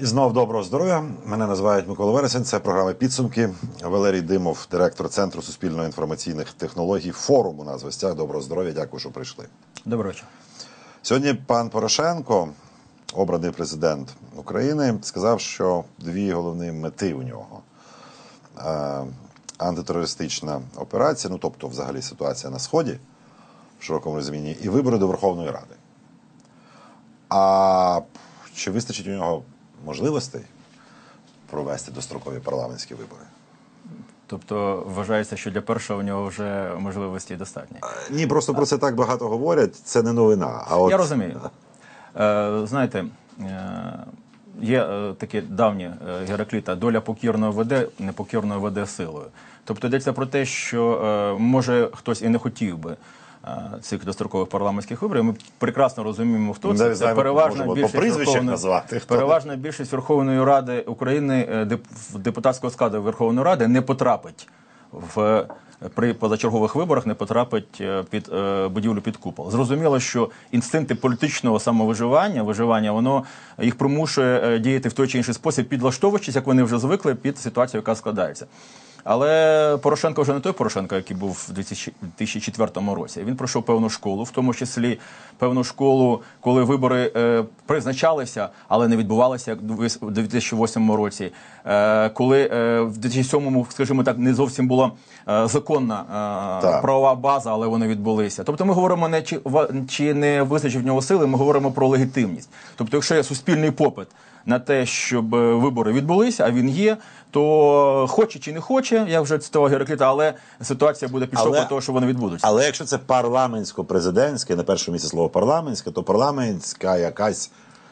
І знов доброго здоров'я. Мене називають Микола Вересень. Це програма підсумки. Валерій Димов, директор Центру суспільно-інформаційних технологій. Форум у нас в гостях. Доброго здоров'я. Дякую, що прийшли. Доброго вечора. Сьогодні пан Порошенко, обраний президент України, сказав, що дві головні мети у нього: Е, антитерористична операція, ну тобто, взагалі, ситуація на сході в широкому розумінні, і вибори до Верховної Ради. А чи вистачить у нього можливостей провести дострокові парламентські вибори? Тобто вважається, що для першого у нього вже можливості достатньо. Ні, просто про це так багато говорять. Це не новина. А от Я розумію. Е, знаєте, е, є е, таке давнє е, Геракліта, доля покірного веде, непокірного веде силою. Тобто йдеться про те, що е, може хтось і не хотів би. Е, Цих дострокових парламентських виборів ми прекрасно розуміємо, хто це. Це переважна більшість назвати, переважна більшість Верховної Ради України е, депутатського складу Верховної Ради не потрапить в при позачергових виборах не потрапить е, під будівлю під купол. Зрозуміло, що інстинкти політичного самовиживання, виживання, воно їх примушує діяти в той чи інший спосіб, підлаштовуючись, як вони вже звикли під ситуацію, яка складається. Але Порошенко вже не той Порошенко, який був в 2004 році. Він пройшов певну школу, в тому числі певну школу, коли вибори е, призначалися, але не відбувалися як у 2008 році. Е, коли е, в 2007, скажімо так, не зовсім була е, законна е, правова база, але вони відбулися. Тобто, ми говоримо не чи, ва- чи не визначив в нього сили, ми говоримо про легітимність. Тобто, якщо є суспільний попит на те, щоб е, вибори відбулися, а він є, то хоче чи не хоче, я вже цитував Геракліта, але ситуація буде підштовхувати Але- того, що вони відбудуться. Але якщо це парламентсько-президентське, на першому місці слово парламентське, то парламентська якась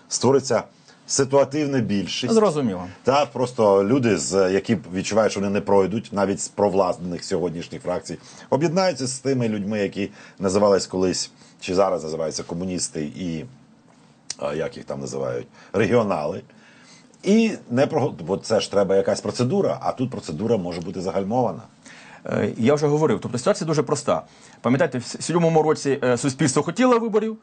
створиться ситуативна більшість. Зрозуміло. Та просто люди, з які відчувають, що вони не пройдуть, навіть з провласних сьогоднішніх фракцій, об'єднаються з тими людьми, які називались колись чи зараз називаються комуністи і як їх там називають регіонали. І не про бо це ж треба якась процедура, а тут процедура може бути загальмована. Е, Я вже говорив. Тобто ситуація дуже проста. Пам'ятаєте, в сьомому році е, суспільство хотіло виборів.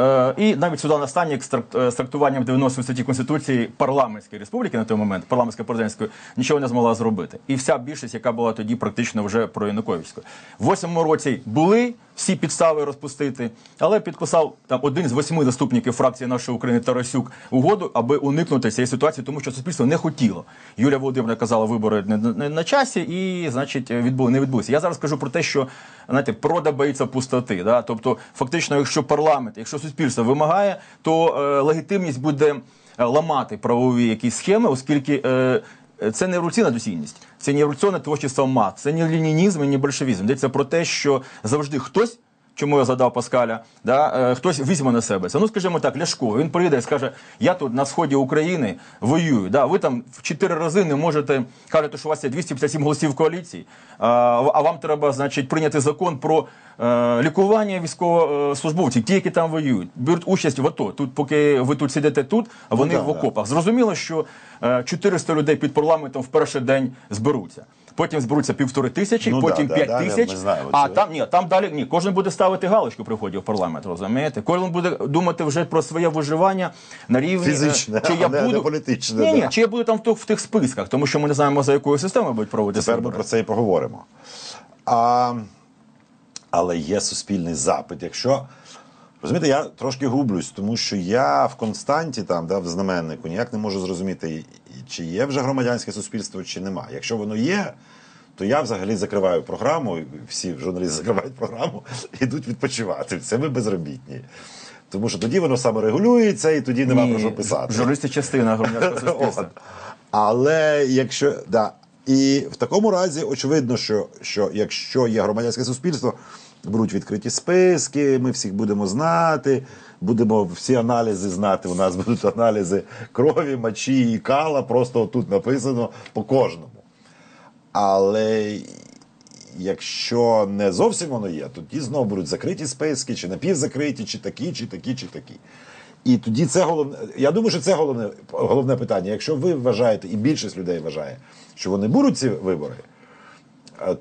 Е, І навіть з трак- е, з трактуванням 90 статті Конституції парламентської республіки на той момент, парламентсько президентської нічого не змогла зробити. І вся більшість, яка була тоді практично вже про Януковичську. В восьмому році були всі підстави розпустити, але підписав там один з восьми заступників фракції нашої України Тарасюк угоду, аби уникнути цієї ситуації, тому що суспільство не хотіло. Юлія Володимирівна казала, вибори не, на часі, і значить відбули не відбулися. Я зараз кажу про те, що знаєте, прода боїться пустоти. Да? Тобто, фактично, якщо парламент, якщо суспільство вимагає, то е, легітимність буде е, ламати правові якісь схеми, оскільки. Е, це не революційна доцільність, це не революційне творчість мат, це не лінінізм, і не большевізм. Йдеться про те, що завжди хтось, чому я задав Паскаля, да, е, хтось візьме на себе це. Ну, скажімо так, Ляшко, він прийде і скаже: я тут на сході України воюю. Да, ви там в чотири рази не можете кажете, що у вас є 257 голосів коаліції, а, а вам треба, значить, прийняти закон про е, лікування військовослужбовців, ті, які там воюють, беруть участь в АТО. Тут, поки ви тут сидите тут, а вони да, в окопах окопах. Зрозуміло, що е, 400 людей під парламентом в перший день зберуться. Потім зберуться півтори тисячі, Ну потім да, да, п'ять далі тисяч. ми знаємо а це. там ні, там далі ні. Кожен буде ставити галочку при вході в парламент. Розумієте? Кожен буде думати вже про своє виживання на рівні е, Фізичне, чи я не- буду не політичне, Ні, ні, да. чи я буду там в, тих- в тих списках, тому що ми не знаємо за якою системою будуть проводитися. Тепер ми про це і поговоримо. А, але є суспільний запит. Якщо розумієте, я трошки гублюсь, тому що я в константі, там, да, в знаменнику, ніяк не можу зрозуміти, чи є вже громадянське суспільство, чи нема. Якщо воно є, то я взагалі закриваю програму, всі журналісти закривають програму і йдуть відпочивати. Це ми безробітні. Тому що тоді воно саморегулюється і тоді нема про що писати. Журналісти частина громадянського суспільства. Але якщо да, і в такому разі очевидно, що, що якщо є громадянське суспільство, беруть відкриті списки, ми всіх будемо знати, будемо всі аналізи знати. У нас будуть аналізи крові, мочі і кала. Просто тут написано по кожному. Але якщо не зовсім воно є, то тоді знову будуть закриті списки, чи напівзакриті, чи такі, чи такі, чи такі. І тоді це головне. Я думаю, що це головне, головне питання. Якщо ви вважаєте, і більшість людей вважає, що вони будуть ці вибори,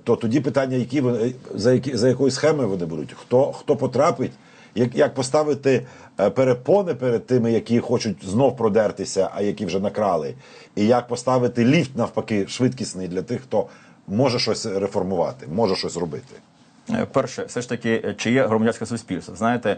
то тоді питання, які вони за які за якою схемою вони будуть, хто хто потрапить як, як поставити е, перепони перед тими, які хочуть знов продертися, а які вже накрали, і як поставити ліфт навпаки швидкісний для тих, хто може щось реформувати, може щось робити. Е, Перше, все ж таки, е, чи є громадянське суспільство? Знаєте, е,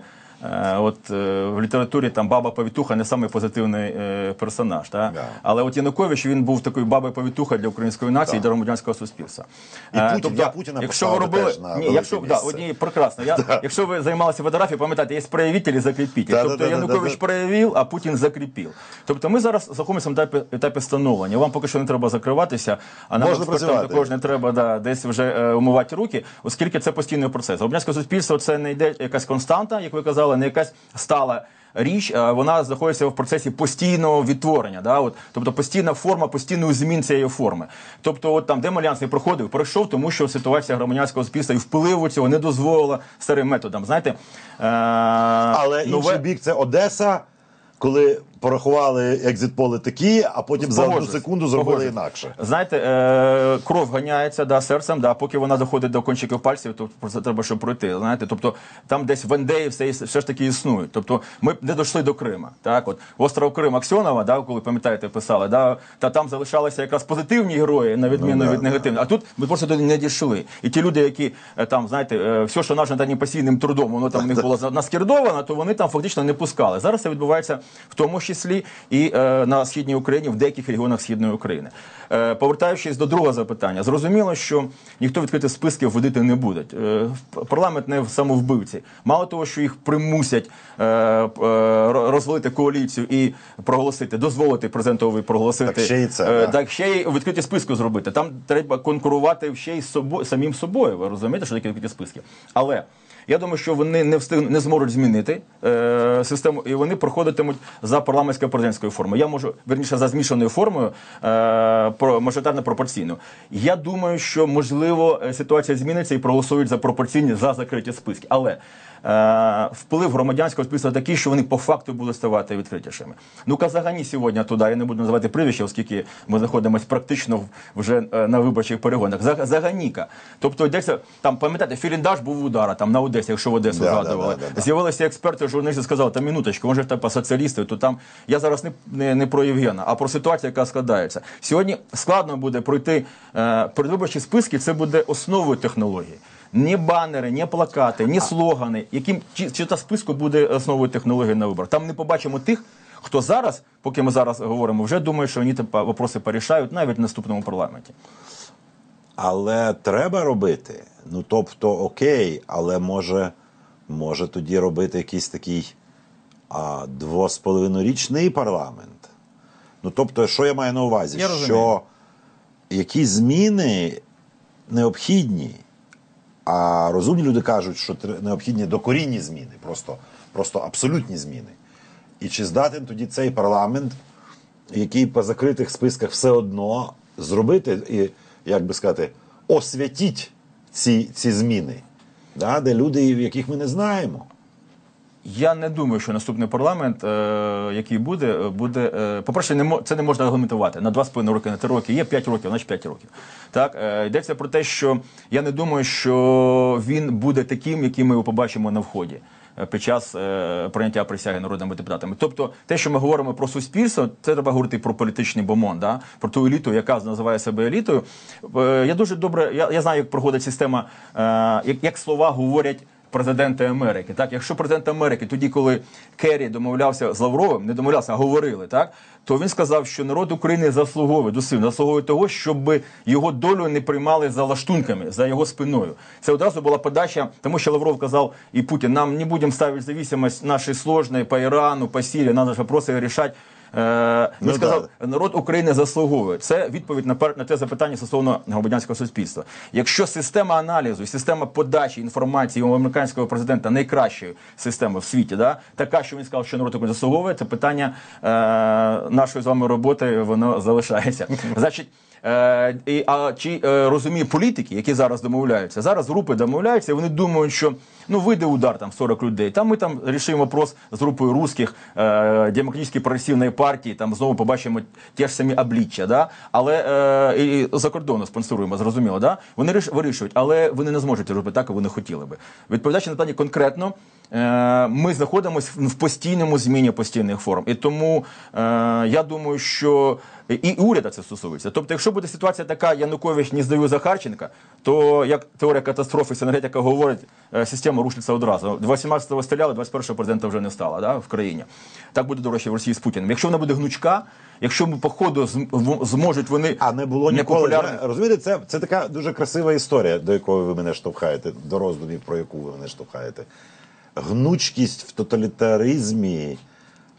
от е, в літературі там баба повітуха не самий позитивний е, персонаж. Та? Да. Але от Янукович він був такою бабою повітуха для української нації і для громадянського суспільства. І Е, Путін- я Путіна якщо ви робили, теж на ні, якщо да, одні прекрасно. Я, якщо ви займалися фотографією, пам'ятаєте, є проявитель і закріпитель. Да, тобто да, да, Янукович да, да. проявив, а Путін закріпив. Тобто ми зараз знаходимося на етапі, етапі становлення. Вам поки що не треба закриватися, а нам експертам також не треба да, десь вже е, умивати руки, оскільки це постійний процес. Громадянське суспільство це не йде якась константа, як ви казали, не якась стала. Річ а вона знаходиться в процесі постійного відтворення, да, от, тобто постійна форма, постійно змін цієї форми. Тобто, от там демальянс не проходив, пройшов, тому що ситуація громадянського спільства і впливу цього не дозволила старим методам. Знаєте, е, Але нове- інший бік це Одеса, коли порахували екзит-поли такі, а потім за одну секунду зробили погоджуюсь. інакше. Знаєте, е, кров ганяється да, серцем, да, поки вона доходить до кончиків пальців, то про це треба щоб пройти. Знаєте, тобто там десь вендеї все, все ж таки існують. Тобто ми не дійшли до Крима. Так, от остров Крим Аксьонова, да, коли пам'ятаєте, писали, да, та там залишалися якраз позитивні герої, на відміну Ну, да, від негативних. А тут ми просто туди не дійшли. І ті люди, які е, там, знаєте, е, все, що нажито непосійним трудом, воно там у них було наскердовано, то вони там фактично не пускали. Зараз це відбувається в тому числі і е, на східній Україні, в деяких регіонах східної України. Е, повертаючись до другого запитання, зрозуміло, що ніхто відкритих списків водити не буде. Е, парламент не в самовбивці. Мало того, що їх примусять е, е, розвалити коаліцію і проголосити, дозволити президентові проголосити. Так ще й це, е, так ще й відкриті списки зробити. Там треба конкурувати ще й з собою самим собою. Ви розумієте, що таке відкриті списки? Але я думаю, що вони не встиг, не зможуть змінити е, систему, і вони проходитимуть за парламентською президентською формою. Я можу верніше за змішаною формою е, про мажоритарно пропорційну. Я думаю, що можливо е, ситуація зміниться і проголосують за пропорційні за закриті списки. Але е, вплив громадянського суспільства такий, що вони по факту будуть ставати відкритішими. Ну Казагані сьогодні туди, я не буду називати прізвище, оскільки ми знаходимося практично вже е, на виборчих перегонах. Заганіка. Тобто йдеться там, пам'ятаєте, Філіндаш був удара там на Одесі, якщо в Одесу Да, згадували. да, да, да, да. З'явилися експерти, журналісти сказали, та минуточку, може типа соціалісти, то там я зараз не, не, не про Євгена, а про ситуацію, яка складається. Сьогодні складно буде пройти е, передвиборчі списки, це буде основою технології. Ні банери, ні плакати, ні слогани, яким чи, чи та списку буде основою технології на виборах. Там не побачимо тих, хто зараз, поки ми зараз говоримо, вже думає, що вони типа вопроси порішають навіть в наступному парламенті. Але треба робити. Ну тобто, окей, але може, може тоді робити якийсь такий а, двосполовинорічний парламент. Ну тобто, що я маю на увазі? Я розумію. що якісь зміни необхідні, а розумні люди кажуть, що необхідні докорінні зміни, просто, просто абсолютні зміни. І чи здатен тоді цей парламент, який по закритих списках все одно зробити і, як би сказати, освятіть ці, ці зміни, да, де люди, яких ми не знаємо. Я не думаю, що наступний парламент, е, який буде, е, буде. Е, по-перше, не це не можна регламентувати на 2,5 роки, на 3 роки. Є 5 років, значить 5 років. Так, е, йдеться про те, що я не думаю, що він буде таким, яким ми його побачимо на вході. Е, Під час е, прийняття присяги народними депутатами, тобто те, що ми говоримо про суспільство, це треба говорити про політичний бомон, да? про ту еліту, яка називає себе елітою. Е, я дуже добре, я, я знаю, як проходить система, як, як слова говорять президенти Америки. Так, якщо президент Америки, тоді, коли Керрі домовлявся з Лавровим, не домовлявся, а говорили, так то він сказав, що народ України заслуговує досив, заслуговує того, щоб його долю не приймали за лаштунками, за його спиною. Це одразу була подача, тому що Лавров казав і Путін, нам не будемо ставити зависимость нашої сложної по Ірану, по Сирії, нам наші вопроси рішати. Е, він Ну, сказав, да. народ України заслуговує. Це відповідь на на те запитання стосовно громадянського суспільства. Якщо система аналізу, система подачі інформації у американського президента найкращої системи в світі, да, така, що він сказав, що народ України заслуговує, це питання е, нашої з вами роботи, воно залишається. Значить. Е, і, а чи е, розуміє політики, які зараз домовляються? Зараз групи домовляються, і вони думають, що ну вийде удар там 40 людей. Там ми там рішимо вопрос з групою русських е, демократичної прогресивної партії. Там знову побачимо ті ж самі обличчя. Да? Але е, і за кордону спонсоруємо, зрозуміло. Да? Вони риш- вирішують, але вони не зможуть робити так, як вони хотіли би. Відповідаючи на питання конкретно. е, ми знаходимося в постійному зміні постійних форм. І тому е, я думаю, що і уряда це стосується. Тобто, якщо буде ситуація така, Янукович не здаю Захарченка, то як теорія катастрофи, енергетика говорить, е, система рушиться одразу. 18-го стріляли, 21-го президента вже не стало да, в країні. Так буде, до речі, в Росії з Путіним. Якщо вона буде гнучка, якщо по ходу зможуть вони А не було ніколи. непопулярні- Розумієте, це, це така дуже красива історія, до якої ви мене штовхаєте, до роздумів, про яку ви мене штовхаєте. Гнучкість в тоталітаризмі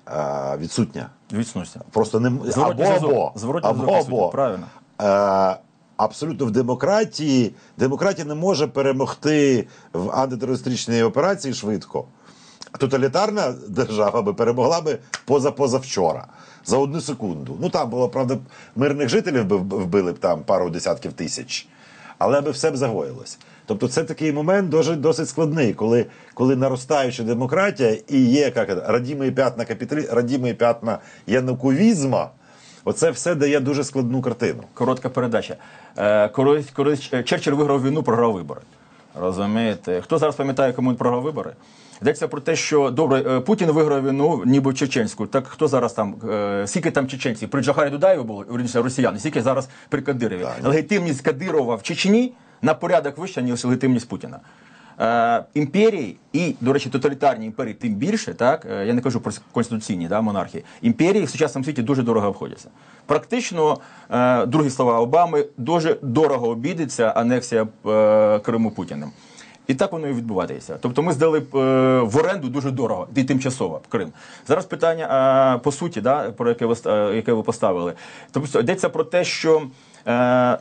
а, відсутня. Відсунься. Просто не Зворотній або або. Або, або. правильно. Е, абсолютно в демократії. Демократія не може перемогти в антитерористичній операції швидко. Тоталітарна держава би перемогла би поза-позавчора. За одну секунду. Ну там було, правда, мирних жителів би вбили б там пару десятків тисяч, але би все б загоїлось. Тобто це такий момент досить, досить складний, коли, коли наростаюча демократія і є як, це, радімі п'ятна капіталі, радімі п'ятна януковізма, оце все дає дуже складну картину. Коротка передача. Е, Коли, коли Черчилль виграв війну, програв вибори. Розумієте? Хто зараз пам'ятає, кому він програв вибори? Йдеться про те, що добре, е, Путін виграв війну, ніби чеченську. Так хто зараз там? е, Скільки там чеченців? При Джахарі Дудаєві було вірніше, росіяни, скільки зараз при Кадирові? Легітимність Кадирова в Чечні на порядок вища, ніж легітимність Путіна. Е, імперії і, до речі, тоталітарні імперії тим більше, так е, я не кажу про конституційні да, монархії. Імперії в сучасному світі дуже дорого обходяться. Практично, е, другі слова Обами, дуже дорого обійдеться анексія е, Криму Путіним. І так воно і відбувається. Тобто ми здали е, в оренду дуже дорого і тимчасово Крим. Зараз питання е, по суті, да, про яке ви, е, яке ви поставили. Тобто йдеться про те, що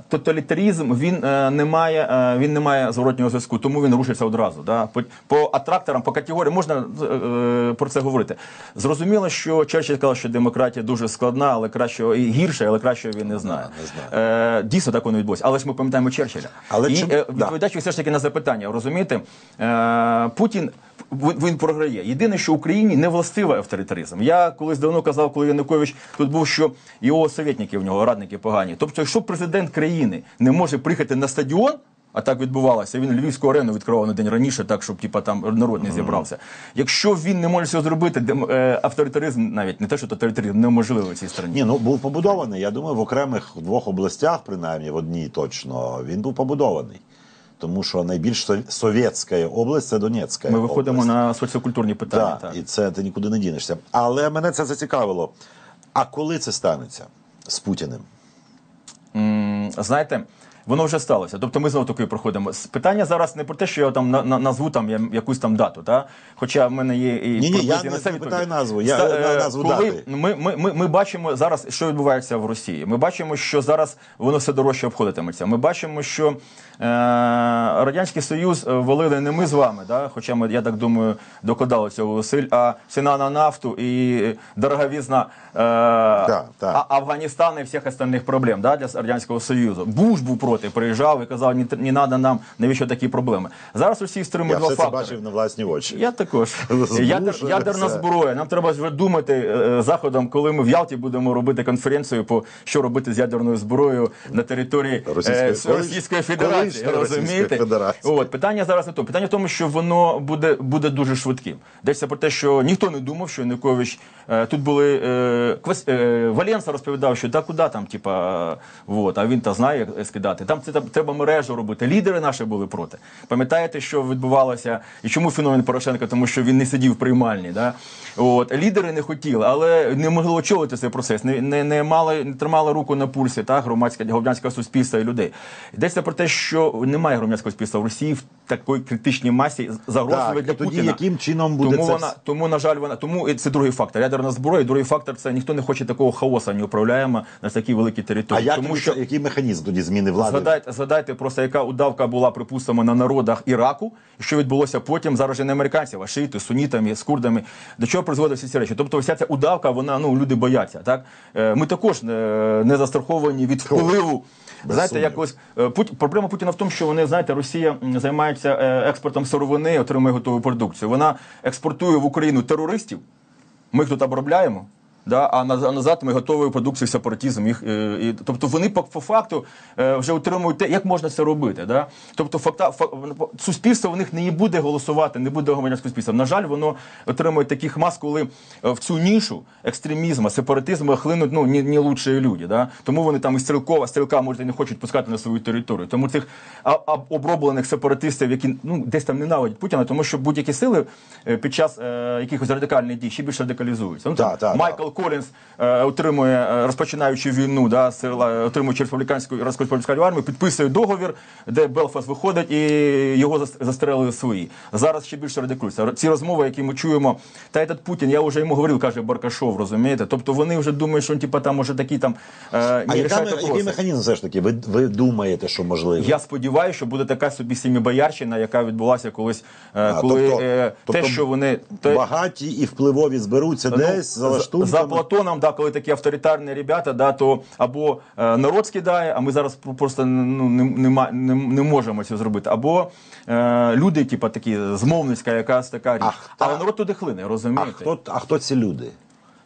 тоталітарізм він е, не має е, він не має зворотнього зв'язку, тому він рушиться одразу. Да? По, по атракторам, по категоріям можна е, про це говорити. Зрозуміло, що Черчилль сказав, що демократія дуже складна, але кращого і гірше, але кращого він не знає. не знає. Е, дійсно так воно відбулося. Але ж ми пам'ятаємо Черчилля. Але і чим- е, да. відповідаючи все ж таки на запитання, розумієте, е, Путін. Він програє. Єдине, що Україні не властивий авторитаризм. Я колись давно казав, коли Янукович тут був, що його советники в нього, радники погані. Тобто, якщо президент країни не може приїхати на стадіон, а так відбувалося, він Львівську арену відкривав на день раніше, так щоб типа там народ не зібрався. Якщо він не може цього зробити, дем- е, авторитаризм навіть не те, що тоталітаризм неможливий в цій країні. Ні, ну був побудований. Я думаю, в окремих двох областях, принаймні в одній точно, він був побудований. Тому що найбільш совєтська область це Донецька. Ми виходимо область. на соціокультурні питання. Да, так. і це ти нікуди не дінешся. Але мене це зацікавило. А коли це станеться з Путіним? Знаєте, воно вже сталося. Тобто ми знову таки проходимо. Питання зараз не про те, що я там на, на, назву там я- якусь там дату, та? хоча в мене є і Ні-ні, я не це питаю назву, я- Ста- на- е, назву коли дати. Ми, ми, ми, ми бачимо зараз, що відбувається в Росії. Ми бачимо, що зараз воно все дорожче обходитиметься. Ми бачимо, що е, Радянський Союз е, валили не ми з вами, да? хоча ми, я так думаю, докладали цього Василь, а ціна на нафту і дороговізна е, так. А- Афганістана і всіх остальних проблем да, для Радянського Союзу. Буш був проти, приїжджав і казав, не, не треба нам, навіщо такі проблеми. Зараз Росія стримує Я два все це фактори. бачив на власні очі. Я також. Ядер, ядерна зброя. Нам треба вже думати е, заходом, коли ми в Ялті будемо робити конференцію по що робити з ядерною зброєю на території Російської- е, Російської Федерації. Розумієте? Федерації. От питання зараз не то. Питання в тому, що воно буде, буде дуже швидким. Йдеться про те, що ніхто не думав, що Янукович е, тут були е, Валенса розповідав, що да куди там, типа, вот, а він та знає, як скидати. Там це треба мережу робити. Лідери наші були проти. Пам'ятаєте, що відбувалося, і чому феномен Порошенка? Тому що він не сидів в приймальні. Да? От лідери не хотіли, але не могли очолити цей процес. Не, не, не мали не тримали руку на пульсі та громадське громадянського суспільства і людей. Йдеться про те, що немає громадського суспільства в Росії в такій критичній масі загрозливої Так, для тоді Путіна. яким чином буде тому це вона, тому на жаль, вона тому це другий фактор. Ядерна зброя. і Другий фактор це ніхто не хоче такого хаоса неуправляємо на такій великій А території. як, тому що який механізм тоді зміни влади? Згадайте, згадайте просто, яка удавка була, припустимо, на народах Іраку, і що відбулося потім зараз же не американців, а шиїти, сунітами, з курдами. До чого призводить всі ці речі? Тобто, вся ця удавка, вона ну люди бояться. Так Е, ми також е, не застраховані від впливу. Знаєте, якось е, Пут... проблема Путіна в тому, що вони знаєте, Росія займається експортом сировини, отримує готову продукцію. Вона експортує в Україну терористів. Ми їх тут обробляємо. Да, а назад ми готові продукцію сепаратизм. Їх, е, і, тобто вони по, по факту е, вже отримують те, як можна це робити. Да? Тобто факта, фа, суспільство в них не буде голосувати, не буде громадянського суспільства. На жаль, воно отримує таких мас, коли е, в цю нішу екстремізму, сепаратизму хлинуть ну, не, не лучші люди. Да? Тому вони там і стрілкова, стрілка може не хочуть пускати на свою територію. Тому цих оброблених сепаратистів, які ну, десь там ненавидять Путіна, тому що будь-які сили під час е, якихось радикальних дій ще більше радикалізуються. Ну, там, Так, так, Майкл Колінс е, отримує, е, розпочинаючи війну, да, сила, е, отримуючи республіканську республіканську армію, підписує договір, де Белфаст виходить і його застрелили свої. Зараз ще більше радикалюються. Ці розмови, які ми чуємо, та этот Путін, я вже йому говорив, каже Баркашов, розумієте? Тобто вони вже думають, що він типа там може такий там е, А яка, який механізм все ж таки? Ви, ви думаєте, що можливо? Я сподіваюся, що буде така собі сімібоярщина, яка відбулася колись, е, А, коли тобто- е, тобто те, що вони те, Багаті і впливові зберуться Ну, десь за лаштунками. За Платоном, да, коли такі авторитарні ребята, да, то або е, народ скидає, а ми зараз просто ну, не, не, не, не можемо цього зробити. Або е, люди, типу, такі, змовницька якась така річ. А- Але народ туди хлине, А хто, а хто ці люди?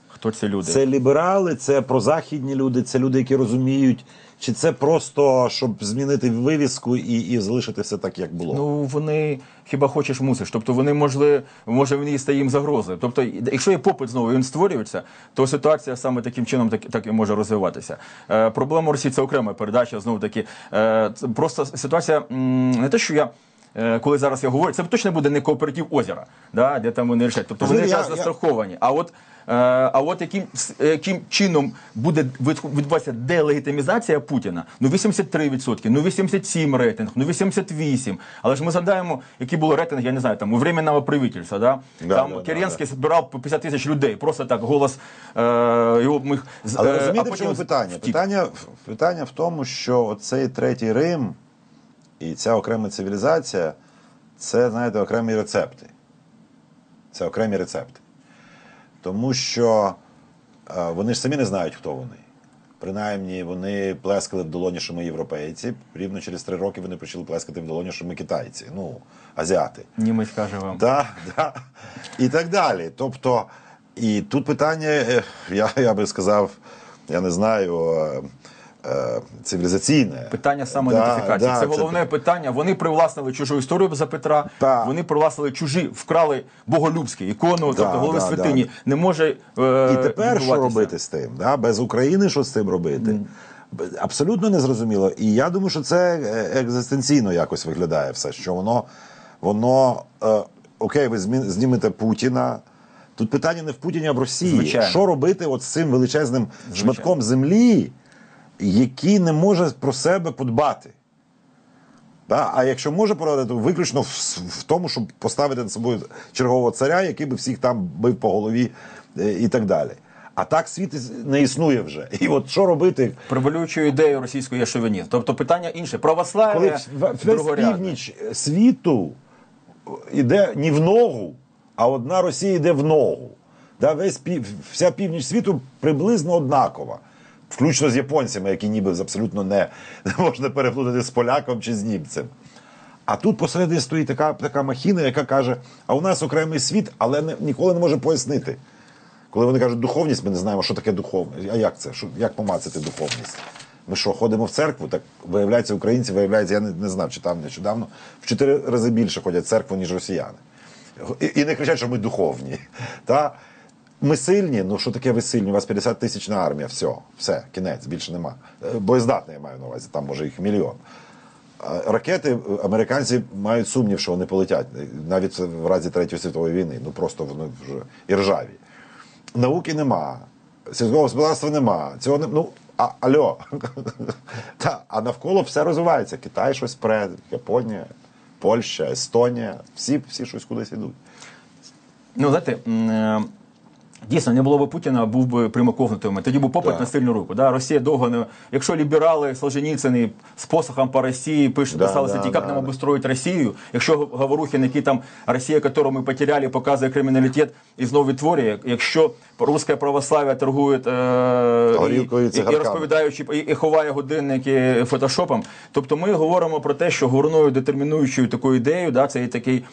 Хто ці люди? Це ліберали, це прозахідні люди, це люди, які розуміють, чи це просто щоб змінити вивіску і, і залишити все так, як було. Ну вони хіба хочеш мусиш. Тобто вони можливо, може він і стає їм загрозою. Тобто, якщо є попит знову, він створюється, то ситуація саме таким чином так, так і може розвиватися. Е, проблема Росії це окрема передача. Знову таки, е, просто ситуація не те, що я. Е, Коли зараз я говорю, це точно буде не кооператив озера, да, де там вони рішать. Тобто вони Розумієте, якраз я- я- застраховані. А от, е, а от яким, яким чином буде відбуватися делегітимізація Путіна? Ну 83%, ну 87 рейтинг, ну 88. Але ж ми згадаємо, які були рейтинги, я не знаю, там у временного правительства. Да? Да, там да, да, збирав по 50 тисяч людей, просто так голос е, його з- Але е, розумієте, в чому питання? втік. питання? Питання в тому, що оцей третій Рим і ця окрема цивілізація це, знаєте, окремі рецепти. Це окремі рецепти. Тому що е, вони ж самі не знають, хто вони. Принаймні, вони плескали в долоні, що ми європейці. Рівно через три роки вони почали плескати в долоні, що ми китайці, ну, азіати. Німець каже вам. Да, да. І так далі. Тобто, і тут питання, е, я, я би сказав, я не знаю, е, цивілізаційне. Питання самоідентифікації. Да, це да, головне питання. Вони привласнили чужу історію за Петра. Так. Вони привласнили чужі, вкрали боголюбські ікону, тобто голови да, святині. да. Не може е, І тепер що робити з тим? Да? Без України що з цим робити? Б- Абсолютно незрозуміло. І я думаю, що це е, екзистенційно якось виглядає все, що воно, воно е, окей, ви змі- знімете Путіна. Тут питання не в Путіні, а в Росії. Звичайно. Що робити от з цим величезним шматком землі, який не може про себе подбати? Да? А якщо може порадити, то виключно в, в тому, щоб поставити над собою чергового царя, який би всіх там бив по голові е, і так далі. А так світ не існує вже. І от що робити, Превалюючою ідеєю російської є шовінізм. Тобто питання інше. коли Православ'я весь північ світу йде не в ногу, а одна Росія йде в ногу. Да, весь вся північ світу приблизно однакова. Включно з японцями, які ніби абсолютно не, не можна переплутати з поляком чи з німцем. А тут посередині стоїть така, така махіна, яка каже: а у нас окремий світ, але не, ніколи не може пояснити. Коли вони кажуть духовність, ми не знаємо, що таке духовність. А як це? Що, як помацати духовність? Ми що, ходимо в церкву? Так виявляється, українці, виявляється, я не, не знав, читав нещодавно, в чотири рази більше ходять в церкву, ніж росіяни. І, і не кричать, що ми духовні. Та? Ми сильні, ну що таке ви сильні? У вас 50 тисячна армія, все, все, кінець, більше нема. Е, Боєздатна, я маю на увазі, там може їх мільйон. Ракети е, американці мають сумнів, що вони полетять, е, навіть в разі Третьої світової війни. Ну просто вони вже і ржаві. Науки нема, сільського господарства нема. Цього не ну. А альо. Та, а навколо все розвивається. Китай щось пре, Японія, Польща, Естонія. Всі, всі щось кудись ідуть. Ну, знаєте, дійсно, не було б Путіна, був би примаковнутим. Тоді був попит Так. на сильну руку. Да? Росія довго не. Якщо ліберали Солженіцини з посохом по Росії пишуть, Да, писали да, статті, як да, нам да. обустроїть Росію, якщо Говорухін, який там Росія, яку ми потеряли, показує криміналітет і знову відтворює, якщо русське православ'я торгує е, і і, і, розповідаючи і, і ховає годинники фотошопом. Тобто ми говоримо про те, що головною детермінуючою такою ідеєю, да, це є такий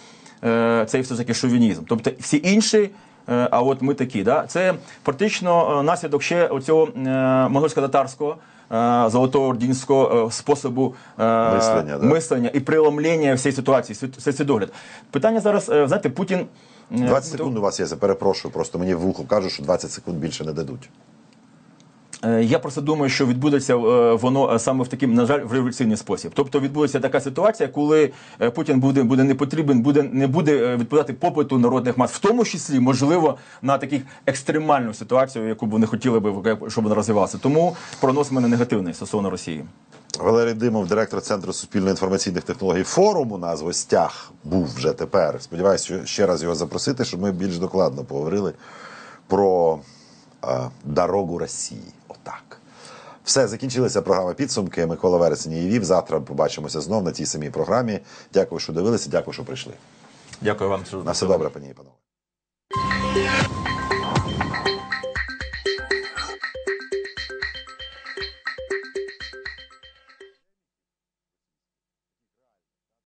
е, це все таки шовінізм. Тобто всі інші а от ми такі. Да? Це практично е, наслідок ще оцього е, монгольсько-татарського. е, Золотоордінського е, способу е, Мислення, да. мислення і преломлення всієї ситуації, світ- світ- світогляд. Питання зараз, е, знаєте, Путін. е, 20 секунд у вас є, я перепрошую. Просто мені в вухо кажуть, що 20 секунд більше не дадуть. Е, Я просто думаю, що відбудеться е, воно е, саме в таким, на жаль, в революційний спосіб. Тобто відбудеться така ситуація, коли Путін буде, буде не потрібен, буде не буде відповідати попиту народних мас, в тому числі, можливо, на таких екстремальну ситуацію, яку б вони хотіли би, щоб вона розвивалася. Тому прогноз в мене негативний стосовно Росії. Валерій Димов, директор Центру суспільно-інформаційних технологій форум у гостях був вже тепер. Сподіваюся, ще раз його запросити, щоб ми більш докладно поговорили про дорогу Росії. Отак. Все, закінчилася програма підсумки. Микола Вересень і вів. Завтра побачимося знов на тій самій програмі. Дякую, що дивилися, дякую, що прийшли. Дякую вам. На все добре, пані і панове.